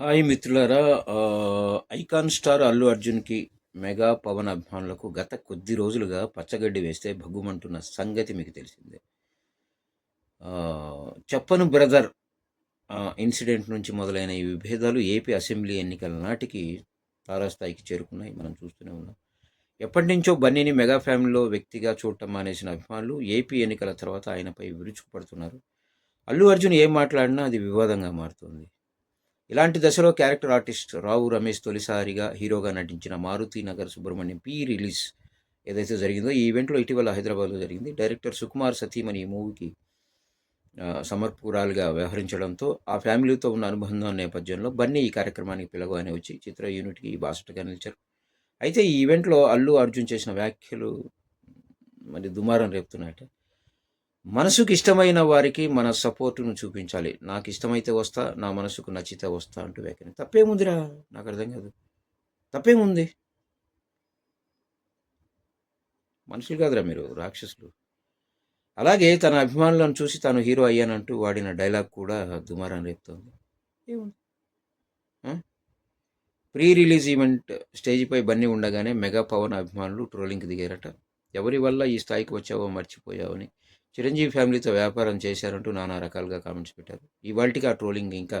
Hi మిత్రులారా icon star Allu అర్జున్‌కి mega Pawan అభిమానులకు గత కొద్ది రోజులుగా పచ్చగడ్డి వేస్తే భగ్గుమంటున్న సంగతి మీకు తెలిసిందే. చెప్పను బ్రదర్ ఇన్సిడెంట్ నుంచి మొదలైన ఈ విభేదాలు ఏపీ అసెంబ్లీ ఎన్నికల నాటికి తారాస్థాయికి చేరుకున్నాయి. మనం చూస్తూనే ఉన్నాం. ఎప్పటినుంచో బన్నీని మెగా ఫ్యామిలీలో వ్యక్తిగా చూడటం మానేసిన అభిమానులు ఏపీ ఎన్నికల తర్వాత ఆయనపై విరుచుకుపడుతున్నారు. అల్లు అర్జున్ ఏం మాట్లాడినా అది వివాదంగా మారుతుంది ఇలాంటి దశలో క్యారెక్టర్ ఆర్టిస్ట్ రావు రమేష్ తొలిసారిగా హీరోగా నటించిన మారుతి నగర్ సుబ్రహ్మణ్యం పీ రిలీజ్ ఏదైతే జరిగిందో ఈ ఈవెంట్లో ఇటీవల హైదరాబాద్లో జరిగింది. డైరెక్టర్ సుకుమార్ సతీమణి ఈ మూవీకి సమర్పురాలుగా వ్యవహరించడంతో ఆ ఫ్యామిలీతో ఉన్న అనుబంధం నేపథ్యంలో బన్నీ ఈ కార్యక్రమానికి పిలవగానే వచ్చి చిత్ర యూనిట్కి బాసటగా నిలిచారు. అయితే ఈ ఈవెంట్లో అల్లు అర్జున్ చేసిన వ్యాఖ్యలు మరి దుమారం రేపుతున్నాయట. మనసుకు ఇష్టమైన వారికి మన సపోర్టును చూపించాలి. నాకు ఇష్టమైతే వస్తా నా మనసుకు నచ్చితే వస్తా అంటూ వ్యాఖ్యానం. తప్పేముందిరా? నాకు అర్థం కాదు. తప్పేముంది? మనుషులు కాదురా మీరు రాక్షసులు. అలాగే తన అభిమానులను చూసి తాను హీరో అయ్యానంటూ వాడిన డైలాగ్ కూడా దుమారం రేపుతోంది. ఏముంది? ప్రీ రిలీజ్ ఈవెంట్ స్టేజ్పై బన్నీ ఉండగానే మెగా పవన్ అభిమానులు ట్రోలింగ్కి దిగారట. ఎవరి వల్ల ఈ స్థాయికి వచ్చావో మర్చిపోయావని చిరంజీవి ఫ్యామిలీతో వ్యాపారం చేశారంటూ నానా రకాలుగా కామెంట్స్ పెట్టారు. ఇవాళకి ఆ ట్రోలింగ్ ఇంకా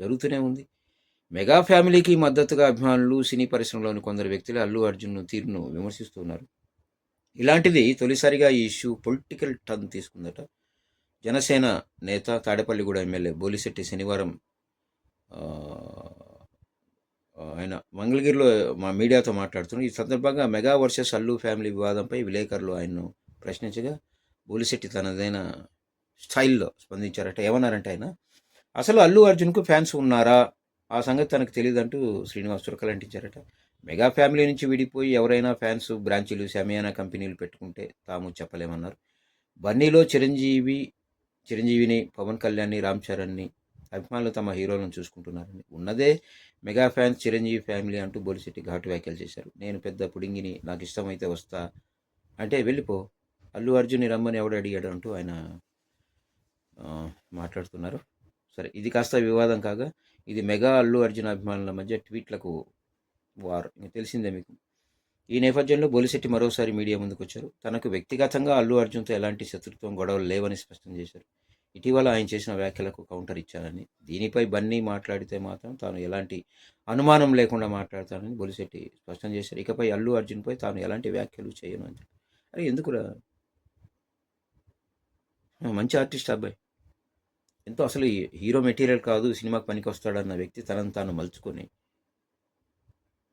జరుగుతూనే ఉంది. మెగా ఫ్యామిలీకి మద్దతుగా అభిమానులు సినీ పరిశ్రమలోని కొందరు వ్యక్తులు అల్లు అర్జున్ తీరును విమర్శిస్తున్నారు ఇలాంటిది తొలిసారిగా ఈ ఇష్యూ పొలిటికల్ టర్న్ తీసుకుందట. జనసేన నేత తాడేపల్లిగూడ ఎమ్మెల్యే బోలిశెట్టి శనివారం ఆయన మంగళగిరిలో మా మీడియాతో మాట్లాడుతున్నారు. ఈ సందర్భంగా మెగా వర్సెస్ అల్లు ఫ్యామిలీ వివాదంపై విలేకరులు ఆయన్ను ప్రశ్నించగా బోలిశెట్టి తనదైన స్టైల్లో స్పందించారట. ఏమన్నారంటే ఆయన అసలు అల్లు అర్జున్కు ఫ్యాన్స్ ఉన్నారా? ఆ సంగతి తనకు తెలియదంటూ శ్రీనివాస్ చురకలంటించారట మెగా ఫ్యామిలీ నుంచి విడిపోయి ఎవరైనా ఫ్యాన్స్ బ్రాంచీలు సమయానా కంపెనీలు పెట్టుకుంటే తాము చెప్పలేమన్నారు. బన్నీలో చిరంజీవి చిరంజీవిని పవన్ కళ్యాణ్ని రామ్ చరణ్ని అభిమానులు తమ హీరోలను చూసుకుంటున్నారని. ఉన్నదే మెగా ఫ్యాన్స్ చిరంజీవి ఫ్యామిలీ అంటూ బోలిశెట్టి ఘాటు వ్యాఖ్యలు చేశారు. నేను పెద్ద పుడింగిని నాకు ఇష్టమైతే వస్తా. అంటే వెళ్ళిపో. అల్లు అర్జున్ రమ్మని ఎవడు అడిగాడు అంటూ ఆయన మాట్లాడుతున్నారు. సరే ఇది కాస్త వివాదం కాగా ఇది మెగా అల్లు అర్జున్ అభిమానుల మధ్య ట్వీట్లకు వారు. తెలిసిందే మీకు. ఈ నేపథ్యంలో బొలిశెట్టి మరోసారి మీడియా ముందుకు వచ్చారు తనకు వ్యక్తిగతంగా అల్లు అర్జున్తో ఎలాంటి శత్రుత్వం గొడవలు లేవని స్పష్టం చేశారు. ఇటీవల ఆయన చేసిన వ్యాఖ్యలకు కౌంటర్ ఇచ్చారని. దీనిపై బన్నీ మాట్లాడితే మాత్రం తాను ఎలాంటి అనుమానం లేకుండా మాట్లాడతానని బొలిశెట్టి స్పష్టం చేశారు. ఇకపై అల్లు అర్జున్పై తాను ఎలాంటి వ్యాఖ్యలు చేయను అని అరే ఎందుకురా? మంచి ఆర్టిస్ట్ అబ్బాయి. ఎంతో అసలు ఈ హీరో మెటీరియల్ కాదు సినిమాకి పనికి వస్తాడన్న వ్యక్తి తనను తాను మలుచుకొని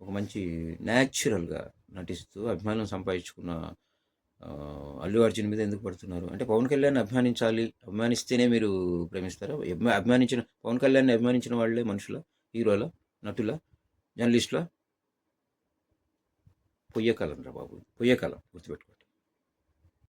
ఒక మంచి న్యాచురల్గా నటిస్తూ అభిమానం సంపాదించుకున్న అల్లు అర్జున్ మీద ఎందుకు పడుతున్నారు? అంటే పవన్ కళ్యాణ్ అభిమానించాలి అభిమానిస్తేనే మీరు ప్రేమిస్తారా? అభిమానించిన పవన్ కళ్యాణ్ని అభిమానించిన వాళ్ళే మనుషుల హీరోల నటుల జర్నలిస్టుల? పొయ్యకాలం రా బాబు పొయ్యకాలం గుర్తుపెట్టుకోండి.